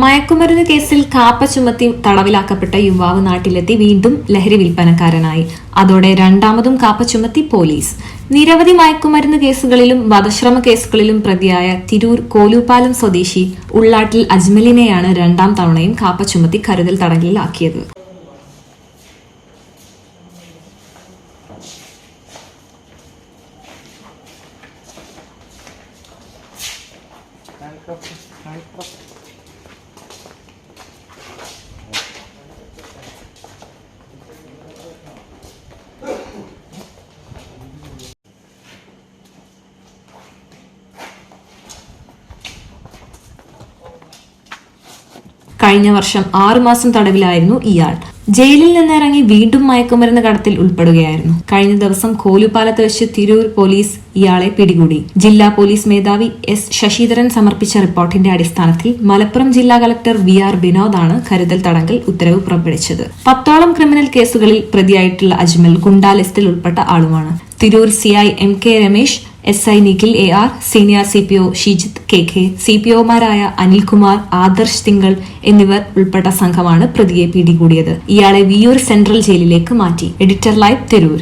മയക്കുമരുന്ന് കേസിൽ കാപ്പ ചുമത്തി തടവിലാക്കപ്പെട്ട യുവാവ് നാട്ടിലെത്തി വീണ്ടും ലഹരി വിൽപ്പനക്കാരനായി. അതോടെ രണ്ടാമതും കാപ്പ ചുമത്തി പോലീസ്. നിരവധി മയക്കുമരുന്ന് കേസുകളിലും വധശ്രമ കേസുകളിലും പ്രതിയായ തിരൂർ കോലൂപ്പാലം സ്വദേശി ഉള്ളാട്ടിൽ അജ്മലിനെയാണ് രണ്ടാം തവണയും കാപ്പ ചുമത്തി കരുതൽ തടങ്കലിലാക്കിയത്. കഴിഞ്ഞ വർഷം ആറുമാസം തടവിലായിരുന്നു ഇയാൾ. ജയിലിൽ നിന്നിറങ്ങി വീണ്ടും മയക്കുമരുന്ന് കടത്തിൽ ഉൾപ്പെടുകയായിരുന്നു. കഴിഞ്ഞ ദിവസം കോലുപാലത്ത് വെച്ച് തിരൂർ പോലീസ് ഇയാളെ പിടികൂടി. ജില്ലാ പോലീസ് മേധാവി എസ് ശശിധരൻ സമർപ്പിച്ച റിപ്പോർട്ടിന്റെ അടിസ്ഥാനത്തിൽ മലപ്പുറം ജില്ലാ കളക്ടർ വി ആർ വിനോദാണ് കരുതൽ തടങ്കൽ ഉത്തരവ് പുറപ്പെടുവിച്ചത്. പത്തോളം ക്രിമിനൽ കേസുകളിൽ പ്രതിയായിട്ടുള്ള അജ്മൽ ഗുണ്ടാ ലിസ്റ്റിൽ ഉൾപ്പെട്ട ആളുമാണ്. Tirur CI M K Ramesh S I Nikhil A R senior C P O Shijith K K C P ഒമാരായ Anilkumar Adarsh Thinkal എന്നിവർ ഉൾപ്പെട്ട സംഘമാണ് പ്രതിയെ പിടികൂടിയത്. ഇയാളെ വിയൂർ സെൻട്രൽ ജയിലിലേക്ക് മാറ്റി. Editor Live Tirur.